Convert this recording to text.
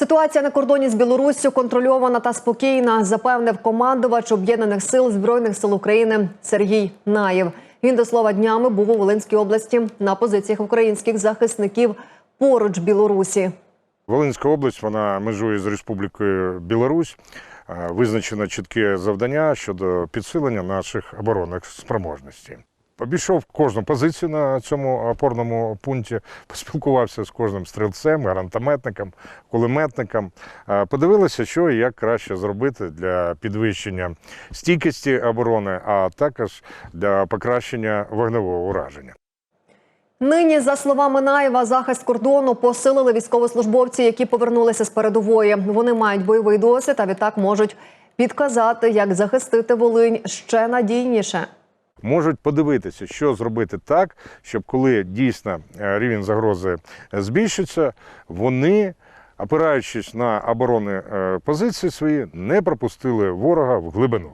Ситуація на кордоні з Білоруссю контрольована та спокійна, запевнив командувач об'єднаних сил збройних сил України Сергій Наєв. Він до слова днями був у Волинській області на позиціях українських захисників поруч Білорусі. Волинська область вона межує з Республікою Білорусь. Визначено чітке завдання щодо підсилення наших оборонних спроможностей. Обійшов кожну позицію на цьому опорному пункті, поспілкувався з кожним стрільцем, гранатометником, кулеметником. Е, Подивилися, що і як краще зробити для підвищення стійкості оборони, а також для покращення вогневого ураження. Нині, за словами Наєва, захист кордону посилили військовослужбовці, які повернулися з передової. Вони мають бойовий досвід, а відтак можуть підказати, як захистити Волинь ще надійніше. Можуть подивитися, що зробити так, щоб коли дійсно е, рівень загрози збільшиться, вони, опираючись на оборонні е, позиції свої, не пропустили ворога в глибину.